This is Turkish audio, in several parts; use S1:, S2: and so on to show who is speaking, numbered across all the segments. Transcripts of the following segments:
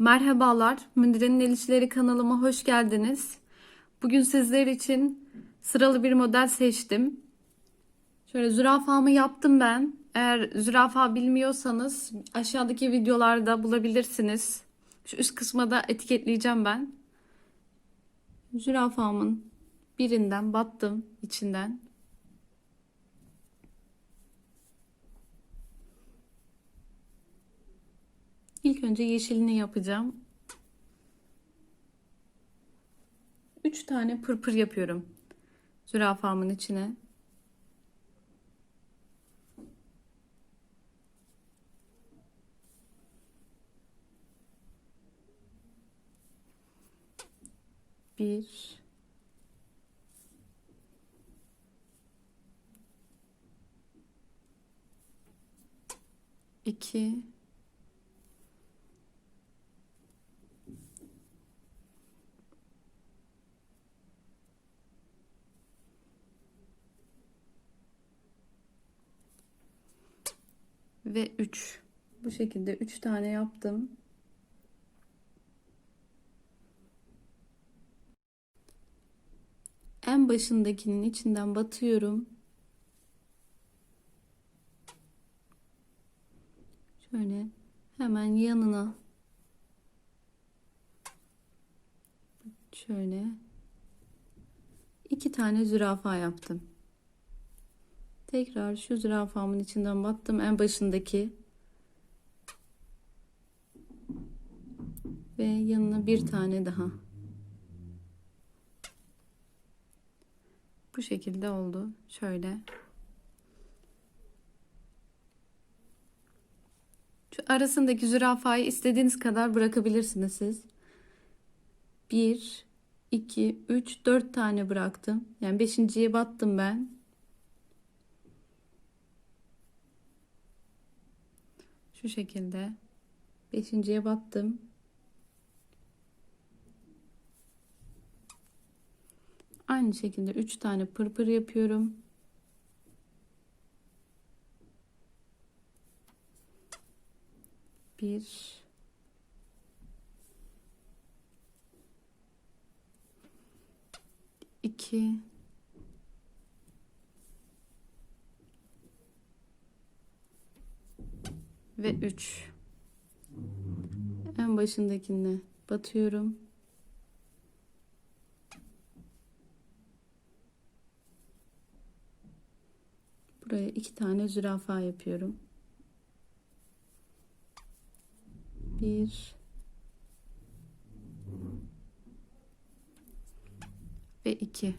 S1: Merhabalar, Münir'in El İşleri kanalıma hoş geldiniz. Bugün sizler için sıralı bir model seçtim. Şöyle zürafamı yaptım ben. Eğer zürafa bilmiyorsanız aşağıdaki videolarda bulabilirsiniz. Şu üst kısma da etiketleyeceğim ben. Zürafamın birinden battım içinden. Önce yeşilini yapacağım. 3 tane pırpır yapıyorum zürafamın içine. Bir iki ve 3. Bu şekilde 3 tane yaptım. En başındakinin içinden batıyorum. Şöyle hemen yanına şöyle iki tane zürafa yaptım. Tekrar şu zürafamın içinden battım en başındaki. Ve yanına bir tane daha. Bu şekilde oldu. Şöyle. Şu arasındaki zürafayı istediğiniz kadar bırakabilirsiniz siz. 1 2 3 4 tane bıraktım. Yani beşinciye battım ben. Şu şekilde. Beşinciye battım. Aynı şekilde üç tane pırpır yapıyorum. Bir. iki. Ve 3 en başındakine batıyorum. Buraya iki tane zürafa yapıyorum. Bir. Ve iki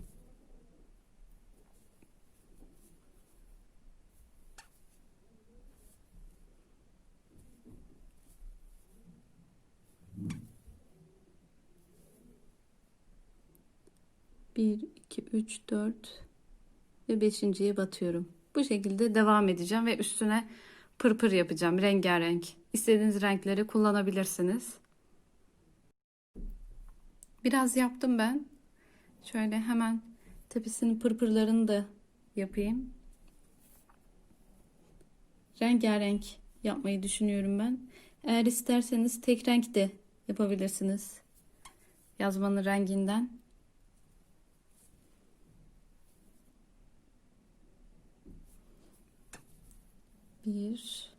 S1: Bir, iki, üç, dört ve beşinciye batıyorum. Bu şekilde devam edeceğim ve üstüne pırpır yapacağım rengarenk. İstediğiniz renkleri kullanabilirsiniz. Biraz yaptım ben. Şöyle hemen tepesinin pırpırlarını da yapayım. Rengarenk yapmayı düşünüyorum ben. Eğer isterseniz tek renk de yapabilirsiniz. Yazmanın renginden. Bir.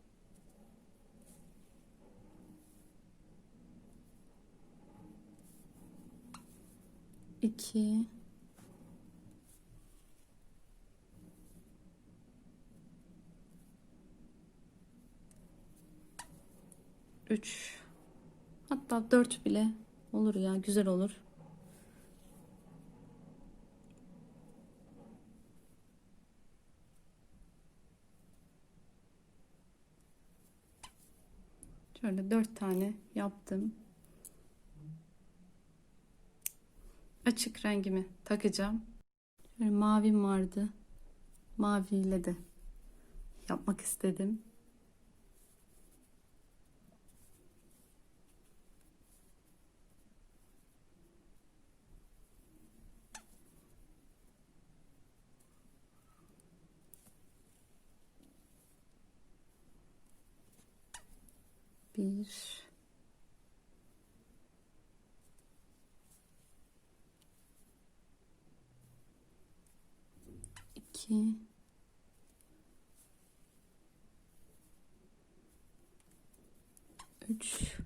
S1: iki, Üç. Hatta dört bile olur ya güzel olur. Şöyle dört tane yaptım. Açık rengimi takacağım. Şöyle mavim vardı. Maviyle de yapmak istedim. bir iki. Üç.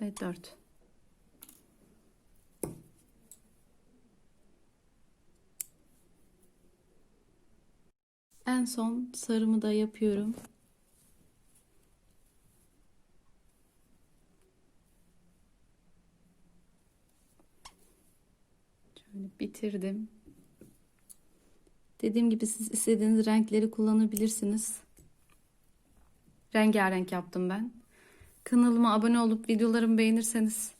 S1: Ve dört. En son sarımı da yapıyorum. Şöyle bitirdim. Dediğim gibi siz istediğiniz renkleri kullanabilirsiniz. Rengarenk yaptım ben. Kanalıma abone olup videolarımı beğenirseniz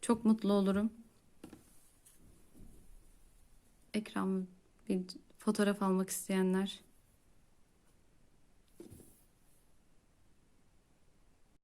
S1: çok mutlu olurum. Ekran bir fotoğraf almak isteyenler